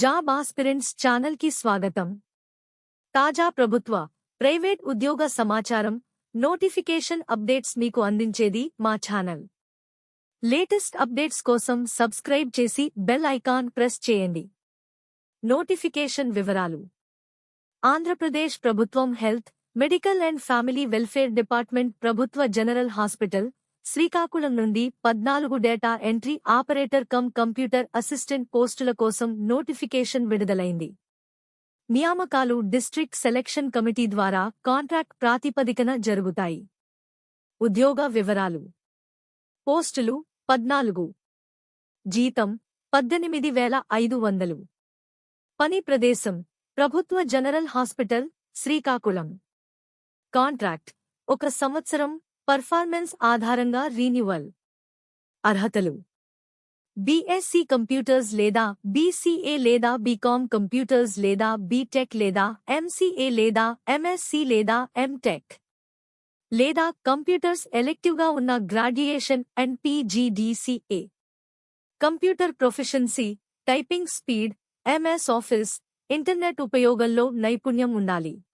Job aspirants ఛానల్కి స్వాగతం. తాజా ప్రభుత్వ ప్రైవేట్ ఉద్యోగ సమాచారం నోటిఫికేషన్ అప్డేట్స్ మీకు అందించేది మా ఛానల్. లేటెస్ట్ అప్డేట్స్ కోసం సబ్స్క్రైబ్ చేసి బెల్ ఐకాన్ ప్రెస్ చేయండి. నోటిఫికేషన్ వివరాలు. ఆంధ్రప్రదేశ్ ప్రభుత్వం health medical and family welfare department ప్రభుత్వ జనరల్ హాస్పిటల్ శ్రీకాకుళం నుండి పద్నాలుగు data entry operator cum computer assistant పోస్టుల కోసం నోటిఫికేషన్ విడుదలైంది. నియామకాలు డిస్ట్రిక్ట్ సెలెక్షన్ కమిటీ ద్వారా కాంట్రాక్ట్ ప్రాతిపదికన జరుగుతాయి. ఉద్యోగ వివరాలు. పోస్టులు పద్నాలుగు. జీతం పద్దెనిమిది వేల ఐదు వందలు. పని ప్రదేశం ప్రభుత్వ జనరల్ హాస్పిటల్ శ్రీకాకుళం. కాంట్రాక్ట్ ఒక సంవత్సరం పర్ఫార్మెన్స్ ఆధారంగా రీన్యువల్. అర్హతలు. బీఎస్సీ కంప్యూటర్స్ లేదా బీసీఏ లేదా బీకామ్ కంప్యూటర్స్ లేదా బీటెక్ లేదా ఎంసీఏ లేదా ఎంఎస్సీ లేదా ఎంటెక్ లేదా కంప్యూటర్స్ ఎలెక్టివ్గా ఉన్న graduation and PGDCA computer proficiency typing speed MS office internet ఉపయోగంలో నైపుణ్యం ఉండాలి.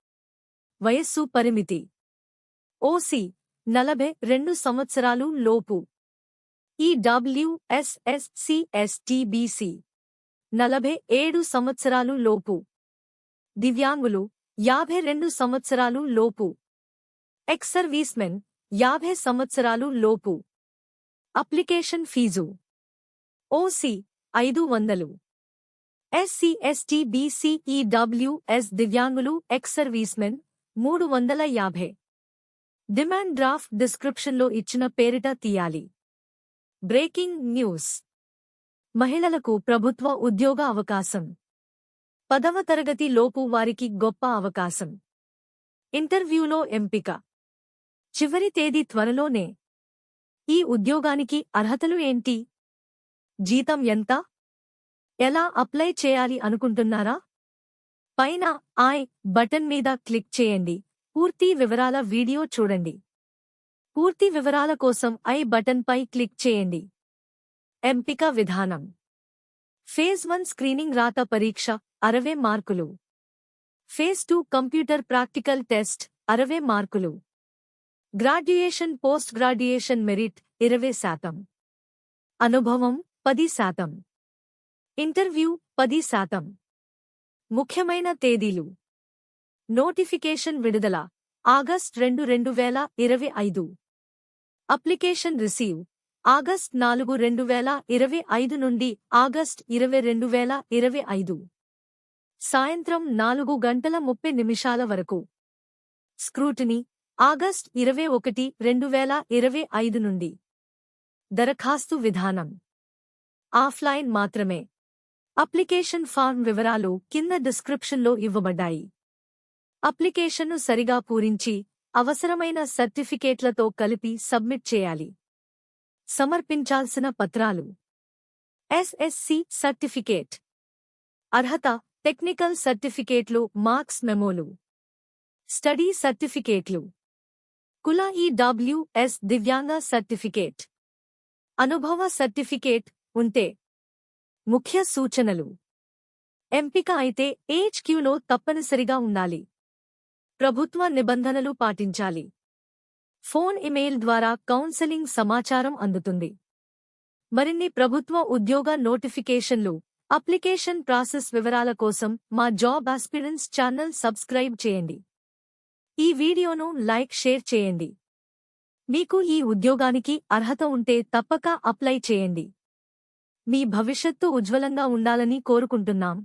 వయస్సు పరిమితి. ఓసీ నలభై రెండు సంవత్సరాలు లోపు. ఈ డబ్ల్యూఎస్ఎస్సిఎస్టీబీసీ నలభై ఏడు సంవత్సరాలు లోపు. దివ్యాంగులు యాభై రెండు సంవత్సరాలు లోపు. ఎక్స్ సర్వీస్మెన్ యాభై సంవత్సరాలు లోపు. Application fee. ఓసి ఐదు వందలు. ఎస్సీ ఎస్టీ బీసీ దివ్యాంగులు ఎక్స్ సర్వీస్మెన్ మూడు వందల యాభై. డిమాండ్ డ్రాఫ్ట్ డిస్క్రిప్షన్లో ఇచ్చిన పేరిట తీయాలి. Breaking news. మహిళలకు ప్రభుత్వ ఉద్యోగ అవకాశం. పదవ తరగతి లోపు వారికి గొప్ప అవకాశం. ఇంటర్వ్యూలో ఎంపిక. చివరి తేదీ త్వరలోనే. ఈ ఉద్యోగానికి అర్హతలు ఏంటి? జీతం ఎంత? ఎలా అప్లై చేయాలి అనుకుంటున్నారా? పైన ఐ బటన్ మీద క్లిక్ చేయండి. పూర్తి వివరాల వీడియో చూడండి. పూర్తి వివరాల కోసం ఐ బటన్పై క్లిక్ చేయండి. ఎంపిక విధానం. ఫేజ్ వన్ స్క్రీనింగ్ రాత పరీక్ష అరవై మార్కులు. Phase two computer practical test అరవై మార్కులు. గ్రాడ్యుయేషన్ పోస్ట్ గ్రాడ్యుయేషన్ మెరిట్ ఇరవై శాతం. అనుభవం పది శాతం. ఇంటర్వ్యూ పది శాతం. ముఖ్యమైన తేదీలు. నోటిఫికేషన్ విడుదల. ఆగస్ట్ రెండు రెండు వేల ఇరవై ఐదు. Application receive. ఆగస్ట్ నాలుగు రెండు వేల ఇరవై ఐదు నుండి ఆగస్ట్ ఇరవై రెండు వేల ఇరవై ఐదు. సాయంత్రం నాలుగు గంటల ముప్పై నిమిషాల వరకు. స్క్రూటినీ. ఆగస్ట్ ఇరవై ఒకటి రెండు వేల ఇరవై ఐదు నుండి. దరఖాస్తు విధానం. ఆఫ్లైన్ మాత్రమే. అప్లికేషన్ ఫార్మ్ వివరాలు కింద డిస్క్రిప్షన్లో ఇవ్వబడ్డాయి. అప్లికేషన్ను సరిగా పూరించి అవసరమైన సర్టిఫికేట్లతో కలిపి సబ్మిట్ చేయాలి. సమర్పించాల్సిన పత్రాలు. SSC certificate. అర్హత టెక్నికల్ సర్టిఫికేట్లు మార్క్స్ మెమోలు. స్టడీ సర్టిఫికేట్లు. కుల ఈడబ్ల్యూఎస్ దివ్యాంగ సర్టిఫికేట్. అనుభవ సర్టిఫికేట్ ఉంటే. ముఖ్య సూచనలు. ఎంపిక అయితే ఏజ్ క్యూలో తప్పనిసరిగా ఉండాలి. ప్రభుత్వ నిబంధనలు పాటించాలి. ఫోన్ ఇమెయిల్ ద్వారా కౌన్సెలింగ్ సమాచారం అందుతుంది. మరిన్ని ప్రభుత్వ ఉద్యోగ నోటిఫికేషన్లు అప్లికేషన్ ప్రాసెస్ వివరాల కోసం మా జాబ్ ఆస్పిరెన్స్ ఛానల్ సబ్స్క్రైబ్ చేయండి. ఈ వీడియోను లైక్ షేర్ చేయండి. మీకు ఈ ఉద్యోగానికి అర్హత ఉంటే తప్పక అప్లై చేయండి. మీ భవిష్యత్తు ఉజ్వలంగా ఉండాలని కోరుకుంటున్నాం.